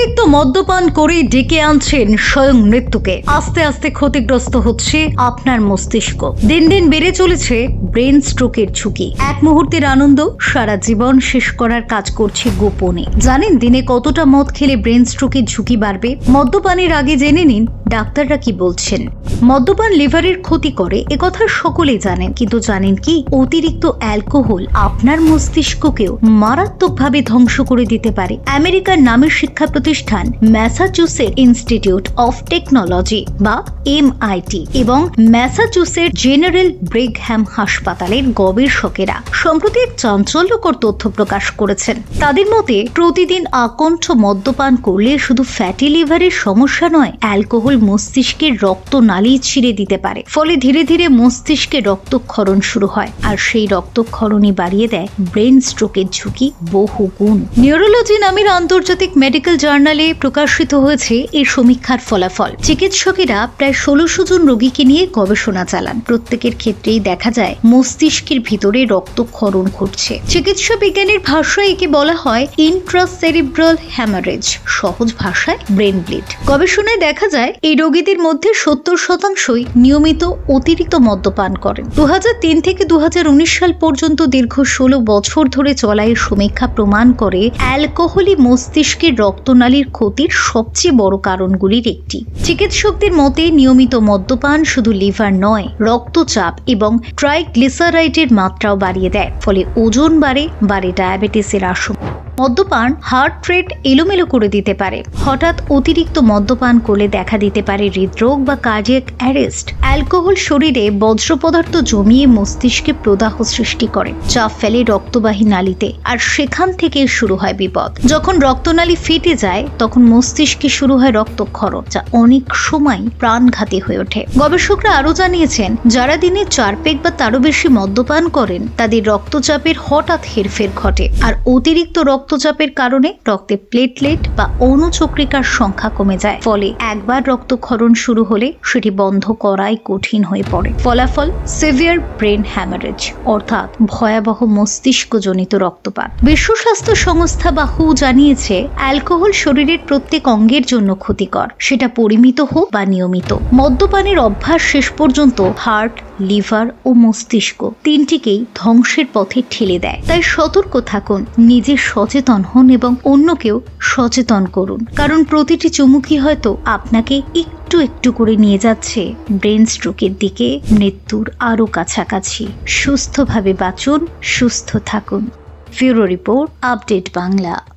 অতিরিক্ত মদ্যপান করে ডেকে আনছেন স্বয়ং মৃত্যুকে। আস্তে আস্তে ক্ষতিগ্রস্ত হচ্ছে আপনার মস্তিষ্ক। দিন দিন বেড়ে চলেছে ব্রেন স্ট্রোকের ঝুঁকি। এক মুহূর্তের আনন্দ সারা জীবন শেষ করার কাজ করছে গোপনে। জানেন দিনে কতটা মদ খেলে ব্রেন স্ট্রোকের ঝুঁকি বাড়বে? মদ্যপানের আগে জেনে নিন ডাক্তাররা কি বলছেন। মদ্যপান লিভারের ক্ষতি করে একথা সকলেই জানেন। কিন্তু জানেন কি? অতিরিক্ত অ্যালকোহল আপনার মস্তিষ্ককেও মারাত্মকভাবে ধ্বংস করে দিতে পারে। আমেরিকার নামের শিক্ষা প্রতিষ্ঠান ম্যাসাচুসেট ইনস্টিটিউট অফ টেকনোলজি বা এমআইটি এবং ম্যাসাচুসেট জেনারেল ব্রেগহ্যাম হাসপাতালের গবেষকেরা সম্প্রতি এক চাঞ্চল্যকর তথ্য প্রকাশ করেছেন। তাদের মতে, প্রতিদিন আকণ্ঠ মদ্যপান করলে শুধু ফ্যাটি লিভারের সমস্যা নয়, অ্যালকোহল মস্তিষ্কের রক্ত নালী ছিঁড়ে দিতে পারে। ফলে ধীরে ধীরে মস্তিষ্কে রক্তক্ষরণ শুরু হয় আর সেই রক্তক্ষরণই বাড়িয়ে দেয় ব্রেন স্ট্রোকের ঝুঁকি বহু গুণ নিউরোলজি নামের আন্তর্জাতিক মেডিকেল জার্নালে প্রকাশিত হয়েছে এই সমীক্ষার ফলাফল। চিকিৎসকেরা প্রায় ষোলোশো জন রোগীকে নিয়ে গবেষণা চালান। প্রত্যেকের ক্ষেত্রেই দেখা যায় মস্তিষ্কের ভিতরে রক্তক্ষরণ ঘটছে। চিকিৎসা বিজ্ঞানের ভাষায় একে বলা হয় ইন্ট্রাসেরিব্রাল হ্যামারেজ সহজ ভাষায় ব্রেন ব্লিড গবেষণায় দেখা যায় এই রোগীদের মধ্যে সত্তর শতাংশই নিয়মিত অতিরিক্ত মদ্যপান করেন। দু হাজার তিন থেকে দু হাজার উনিশ সাল পর্যন্ত দীর্ঘ ষোলো বছর ধরে চলা এই সমীক্ষা প্রমাণ করে অ্যালকোহলই মস্তিষ্কের রক্তনালীর ক্ষতির সবচেয়ে বড় কারণগুলির একটি। চিকিৎসকদের মতে, নিয়মিত মদ্যপান শুধু লিভার নয়, রক্তচাপ এবং ট্রাইগ্লিসারাইডের মাত্রাও বাড়িয়ে দেয়, ফলে ওজন বাড়ে বাড়ে ডায়াবেটিসের আশঙ্কা। মদ্যপান হার্ট রেট এলোমেলো করে দিতে পারে। হঠাৎ অতিরিক্ত মদ্যপান করলে দেখা দিতে পারে হৃদরোগ বা কার্ডিয়াক অ্যারেস্ট অ্যালকোহল শরীরে বজ্র পদার্থ জমিয়ে মস্তিষ্কে প্রদাহ সৃষ্টি করে চাপ ফেলে রক্তবাহী নালীতে, আর সেখান থেকে শুরু হয় বিপদ। যখন রক্তনালী ফেটে যায়, তখন মস্তিষ্কে শুরু হয় রক্তক্ষরণ, যা অনেক সময় প্রাণঘাতী হয়ে ওঠে। গবেষকরা আরও জানিয়েছেন, যারা দিনে চার পেগ বা তারও বেশি মদ্যপান করেন, তাদের রক্তচাপের হঠাৎ হেরফের ঘটে, আর অতিরিক্ত রক্তচাপের কারণে রক্তে প্লেটলেট বা অণুচক্রিকার সংখ্যা কমে যায়। ফলে একবার রক্তক্ষরণ শুরু হলে সেটি বন্ধ করাই কঠিন হয়ে পড়ে। ফলাফল সিভিয়ার ব্রেন হ্যামারেজ অর্থাৎ ভয়াবহ মস্তিষ্কজনিত রক্তপাত। বিশ্ব স্বাস্থ্য সংস্থা বা হু জানিয়েছে, অ্যালকোহল শরীরের প্রত্যেক অঙ্গের জন্য ক্ষতিকর। সেটা পরিমিত হোক বা নিয়মিত। মদ্যপানের অভ্যাস শেষ পর্যন্ত হার্ট লিভার ও মস্তিষ্ক তিনটিকেই ধ্বংসের পথে ঠেলে দেয়। তাই সতর্ক থাকুন, নিজে সচেতন হন এবং অন্যকেও সচেতন করুন। কারণ প্রতিটি চুমুকি হয়তো আপনাকে একটু একটু করে নিয়ে যাচ্ছে। ব্রেন স্ট্রোকের দিকে মৃত্যুর আরও কাছাকাছি। সুস্থভাবে বাঁচুন, সুস্থ থাকুন। ফিউরো রিপোর্ট, আপডেট বাংলা।